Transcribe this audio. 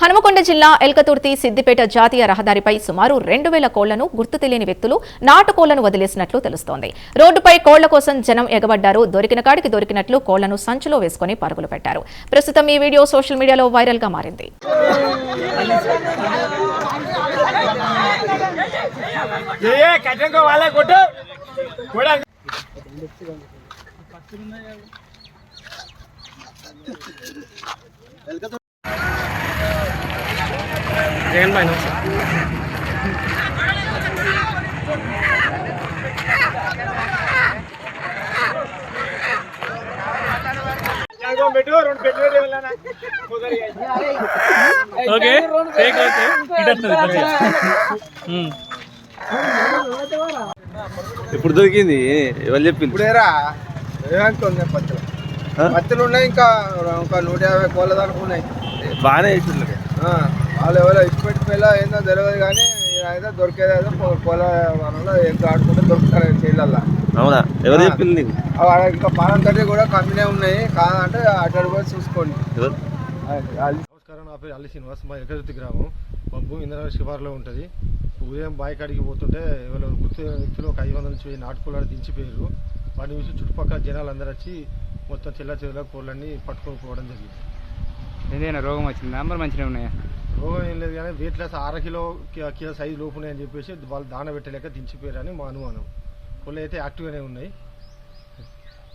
హనుమకొండ జిల్లా ఎల్కతుర్తి సిద్దిపేట జాతీయ రహదారిపై సుమారు రెండు వేల కోళ్ళను గుర్తు తెలియని వ్యక్తులు నాటుకోళ్ళను వదిలేసినట్లు తెలుస్తోంది. రోడ్డుపై కోళ్ళ కోసం జనం ఎగబడ్డారు. దొరికిన కాడికి దొరికినట్లు కోళ్ళను సంచిలో వేసుకుని పరుగులు పెట్టారు. ప్రస్తుతం ఈ వీడియో సోషల్ మీడియాలో వైరల్గా మారింది జగన్ పైన ఓకే టేక్ ఓకే. ఇప్పుడు దొరికింది? ఎవరు చెప్పింది? ఇప్పుడేరా? పత్తులు. ఆ? పత్తులు ఉన్నాయి ఇంకా ఇంకా నూట యాభై కోళ్ళ దాకా ఉన్నాయి. బాగానే ఆ, వాళ్ళు ఎవరో ఇప్పటి పిల్ల ఏందో తెలియదు కానీ అయితే దొరికేది ఏదో కోళ్ళ వనంలో ఏం ఆడుకుంటే దొరుకుతారు అవునా? ఎవరు. చెప్పింది నీకు? ఇంకా పాలం తట్టి కూడా కంపెనీ ఉన్నాయి. కాదంటే అటు పోయి చూసుకోండి. నమస్కారం నా పేరు అల్లి శ్రీనివాస్. మా ఎకరుతి గ్రామం. మా భూమి ఇంద్రనగర్ శివారులో ఉంటుంది. ఉదయం బాయి కాడికి పోతుంటే ఎవరో గుర్తు వ్యక్తులు ఒక ఐదు వందల నుంచి నాటుకోళ్ళు దించిపోయారు. వాటిని చూసి చుట్టుపక్కల జనాలు అందరూ వచ్చి మొత్తం చెల్ల పట్టుకొని పోవడం జరిగింది. ఏదైనా రోగం వచ్చిందా? మరి మంచిగా ఉన్నాయా? రోగం ఏం లేదు కానీ వెయిట్ లెస్ అర కిలో కి- కిలో సైజు లోపునే అని చెప్పేసి వాళ్ళు దాన పెట్టలేక దించిపోయారని మా అనుమానం. కోళ్ళు అయితే యాక్టివ్గానే ఉన్నాయి.